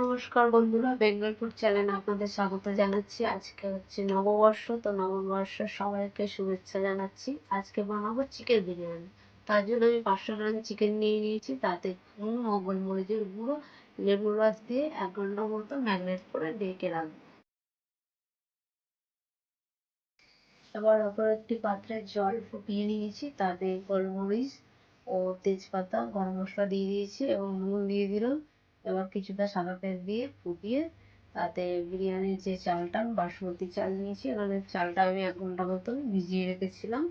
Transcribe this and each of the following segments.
নমস্কার বন্ধুরা, বেঙ্গল ফুড চ্যানেলে আপনাদের স্বাগত জানাচ্ছি। আজকে হচ্ছে নববর্ষ, তো নববর্ষ সবাইকে শুভেচ্ছা জানাচ্ছি। আজকে বানাবো চিকেন বিরিয়ানি। তার জন্য আমি পাঁচশো গ্রাম চিকেন নিয়ে নিয়েছি। তাতে নুন ও গোলমরিচের গুঁড়ো লেবুর রস দিয়ে এক ঘণ্টা মতো ম্যারিনেট করে ডেকে রাখব। এবার অপর একটি পাত্রে জল ফুটিয়ে নিয়েছি। তাতে গোলমরিচ ও তেজপাতা, গরম মশলা দিয়ে দিয়েছি এবং নুন দিয়ে দিলাম। এবার কিছুটা সাদা তেল দিয়ে ফুটিয়ে তাতে বিরিয়ানির যে চালটা বাসমতি চাল নিয়েছি। এখানে চালটা আমি এক ঘণ্টা মতো ভিজিয়ে রেখেছিলাম।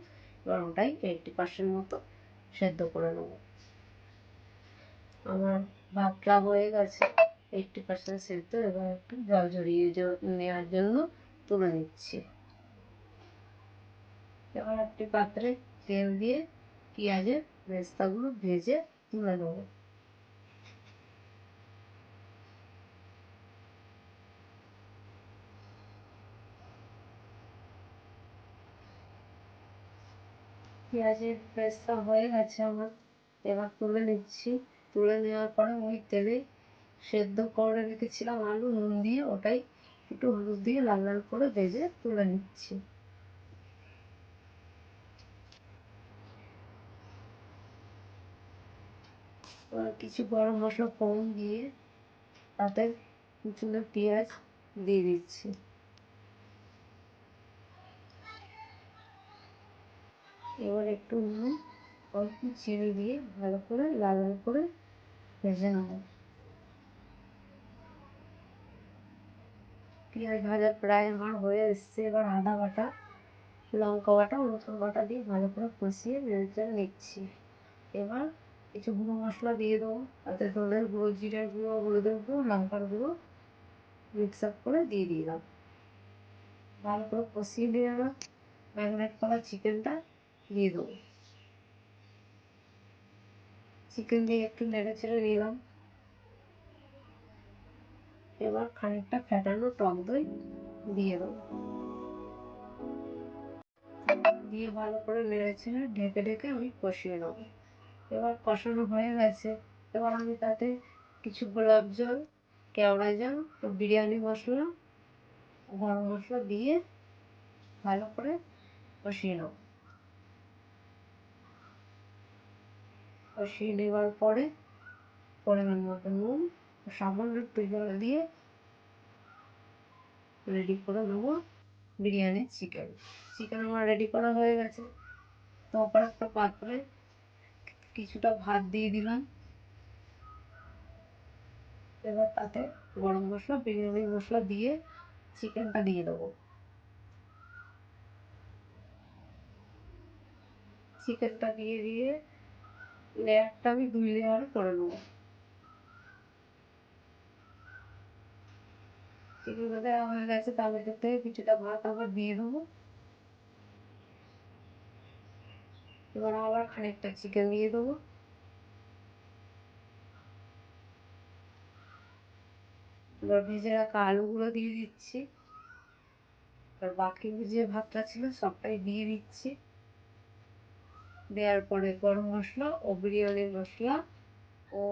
এবার ওটাই এইটটি পার্সেন্ট মতো সেদ্ধ করে নেব। আমার ভাতটা হয়ে গেছে। এইটটি পার্সেন্ট সেদ্ধ, এবার একটু জল ঝরিয়ে নেওয়ার জন্য তুলে নিচ্ছি। এবার একটি পাত্রে তেল দিয়ে পেঁয়াজের বেস্তাগুলো ভেজে তুলে নেব। পেঁয়াজের পেস্টটা হয়ে গেছে আমার। এবার তুলে নিচ্ছি। তুলে নেওয়ার পরে ওই তেলে সেদ্ধ করে রেখেছিলাম আলু, নুন দিয়ে ওটাই একটু হলুদ দিয়ে লাল লাল করে ভেজে তুলে নিচ্ছি। কিছু গরম মশলা কম দিয়ে তাতে কুচুনো পেঁয়াজ দিয়ে দিচ্ছি। এবার একটু নুন অল্প চিনি দিয়ে ভালো করে লাল লাল করে ভেজে নেব। পেঁয়াজ ভাজা প্রায় আমার হয়ে এসছে। এবার আদা বাটা, লঙ্কা বাটা, রসুন বাটা দিয়ে ভালো করে কষিয়ে নেড়ে নিচ্ছি। এবার কিছু গুঁড়ো মশলা দিয়ে দেবো। তাতে ধনের গুঁড়ো, জিরের গুঁড়ো, হলুদের গুঁড়ো, লঙ্কার গুঁড়ো মিক্স আপ করে দিয়ে দিলাম। ভালো করে কষিয়ে দিয়ে আমার ম্যারিনেট করা চিকেনটা দিয়ে চিকেন দিয়ে একটু নেড়ে চেড়ে নিলাম এবার খানিকটা ফ্যাটানো টক দই দিয়ে দেবো দিয়ে ভালো করে নেড়ে চেড়ে ঢেকে ঢেকে আমি কষিয়ে নেব এবার কষানো হয়ে গেছে এবার আমি তাতে কিছু গোলাপ জল কেওড়া জল বিরিয়ানি মশলা গরম মশলা দিয়ে ভালো করে কষিয়ে নেব কষিয়ে নেওয়ার পরে পরিমাণ মতো নুন সামান্য একটু জল দিয়ে রেডি করে নেব বিরিয়ানির চিকেন চিকেন আমার রেডি করা হয়ে গেছে। তো ওপর একটা পাত্রে কিছুটা ভাত দিয়ে দিলাম। এবার তাতে গরম মশলা, বিরিয়ানি মশলা দিয়ে চিকেনটা দিয়ে দেবো। চিকেনটা দিয়ে দিয়ে লেয়ারটা আমি দুই লেয়ার করে নেব। দেওয়া হয়ে গেছে তার মধ্যে কিছুটা ভাত আবার দিয়ে দেবো। এবার আবার খানিকটা চিকেন দিয়ে দেবো। এবার ভেজে রাখা আলুগুলো দিয়ে দিচ্ছি। এবার বাকি যে ভাতটা ছিল, সবটাই দিয়ে দিচ্ছি। দেওয়ার পরে গরম মশলা ও বিরিয়ানির মশলা ও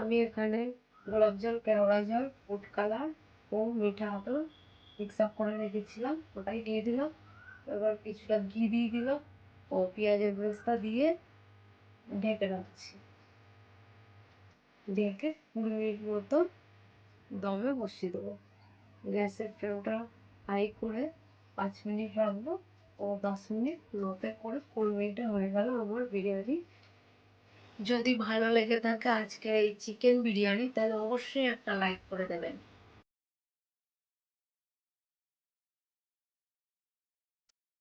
আমি এখানে গোলাপ জল কেওড়া জল, ফুড কালার ও মিঠা আতর মিক্স আপ করে রেখেছিলাম। ওটাই দিয়ে দিলাম। এবার কিছুটা ঘি দিয়ে দিলাম ও পেঁয়াজের বেরেস্তা দিয়ে ঢেকে রাখছি। ঢেকে কুড়ি মিনিট মতো দমে বসিয়ে দেবো। গ্যাসের ফ্লেমটা হাই করে পাঁচ মিনিট রাখব। ও দশ মিনিট লোতে করে কুড়ি মিনিটে হয়ে গেল আমার বিরিয়ানি। যদি ভালো লেগে থাকে আজকে এই চিকেন বিরিয়ানি, তাহলে অবশ্যই একটা লাইক করে দেবেন।